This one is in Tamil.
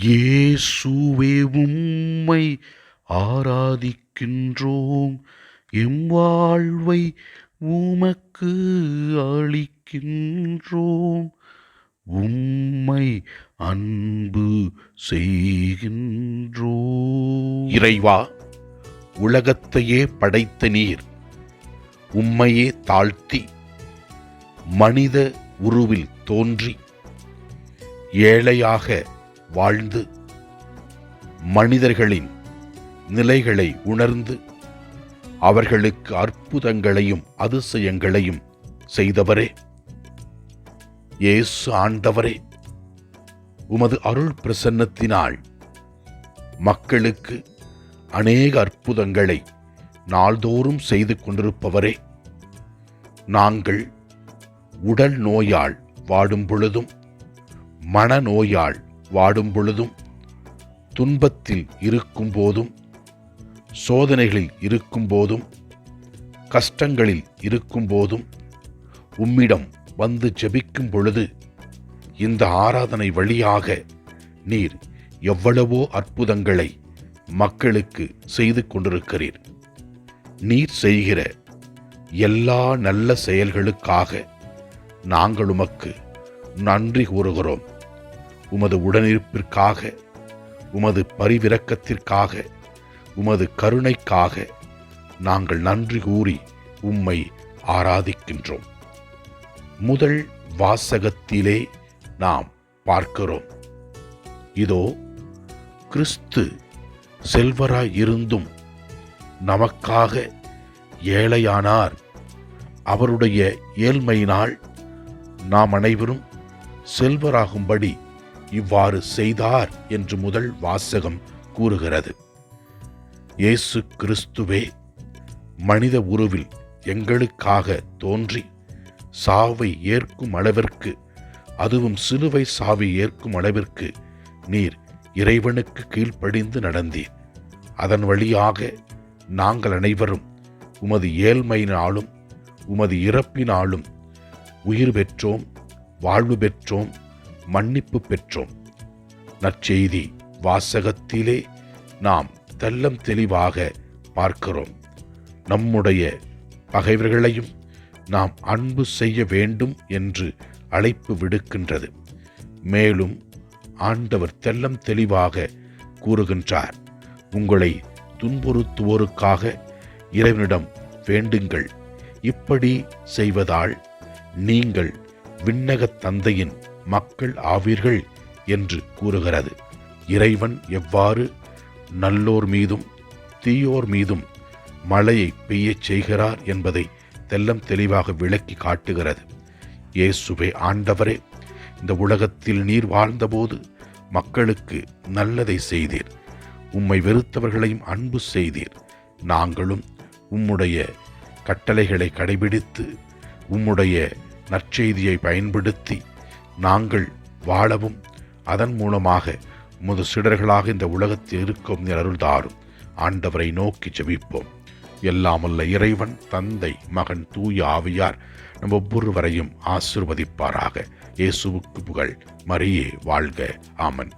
இயேசுவே உம்மை ஆராதிக்கின்றோம். எம் வாழ்வை உமக்கு அளிக்கின்றோம். உம்மை அன்பு செய்கின்றோம். இறைவா உலகத்தையே படைத்த நீர் உம்மையே தாழ்த்தி மனித உருவில் தோன்றி ஏழையாக வாழ்ந்து மனிதர்களின் நிலைகளை உணர்ந்து அவர்களுக்கு அற்புதங்களையும் அதிசயங்களையும் செய்தவரே. இயேசு ஆண்டவரே உமது அருள் பிரசன்னத்தினால் மக்களுக்கு அநேக அற்புதங்களை நாள்தோறும் செய்து கொண்டிருப்பவரே. நாங்கள் உடல் நோயால் வாடும் பொழுதும் மனநோயால் வாடும் பொழுதும் துன்பத்தில் இருக்கும் போதும் சோதனைகளில் இருக்கும் போதும் கஷ்டங்களில் இருக்கும் போதும் உம்மிடம் வந்து ஜெபிக்கும் பொழுது இந்த ஆராதனை வழியாக நீர் எவ்வளவோ அற்புதங்களை மக்களுக்கு செய்து கொண்டிருக்கிறீர். நீர் செய்கிற எல்லா நல்ல செயல்களுக்காக நாங்கள் உமக்கு நன்றி கூறுகிறோம். உமது உடனிருப்பிற்காக உமது பரிவிரக்கத்திற்காக உமது கருணைக்காக நாங்கள் நன்றி கூறி உம்மை ஆராதிக்கின்றோம். முதல் வாசகத்திலே நாம் பார்க்கிறோம். இதோ கிறிஸ்து செல்வராயிருந்தும் நமக்காக ஏழையானார். அவருடைய ஏழ்மையினால் நாம் அனைவரும் செல்வராகும்படி இவ்வாறு செய்தார் என்று முதல் வாசகம் கூறுகிறது. இயேசு கிறிஸ்துவே மனித உருவில் எங்களுக்காக தோன்றி சாவை ஏற்கும் அளவிற்கு அதுவும் சிலுவை சாவை ஏற்கும் அளவிற்கு நீர் இறைவனுக்கு கீழ்ப்படிந்து நடந்தீர். அதன் வழியாக நாங்கள் அனைவரும் உமது ஏழ்மையினாலும் உமது இறப்பினாலும் உயிர் பெற்றோம் வாழ்வு பெற்றோம் மன்னிப்பு பெற்றோம். நற்செய்தி வாசகத்திலே நாம் தெல்லம் தெளிவாக பார்க்கிறோம். நம்முடைய பகைவர்களையும் நாம் அன்பு செய்ய வேண்டும் என்று அழைப்பு விடுக்கின்றது. மேலும் ஆண்டவர் தெல்லம் தெளிவாக கூறுகின்றார். உங்களை துன்புறுத்துவோருக்காக இறைவனிடம் வேண்டுங்கள். இப்படி செய்வதால் நீங்கள் விண்ணகத் தந்தையின் மக்கள் ஆவீர்கள் என்று கூறுகிறது. இறைவன் எவ்வாறு நல்லோர் மீதும் தீயோர் மீதும் மழையை பெய்யச் செய்கிறார் என்பதை தெல்லம் தெளிவாக விளக்கி காட்டுகிறது. இயேசுவே ஆண்டவரே இந்த உலகத்தில் நீர் வாழ்ந்தபோது மக்களுக்கு நல்லதை செய்தீர். உம்மை வெறுத்தவர்களையும் அன்பு செய்தீர். நாங்களும் உம்முடைய கட்டளைகளை கடைபிடித்து உம்முடைய நற்செய்தியை பயன்படுத்தி நாங்கள் வாழவும் அதன் மூலமாக முது சிடர்களாக இந்த உலகத்தில் இருக்கும் அருள் தாரும் ஆண்டவரை நோக்கி ஜெபிப்போம் எல்லாமல்ல இறைவன் தந்தை மகன் தூய ஆவியார் நம் ஒவ்வொருவரையும் ஆசிர்வதிப்பாராக. இயேசுவுக்கு புகழ். மரியே வாழ்க. ஆமன்.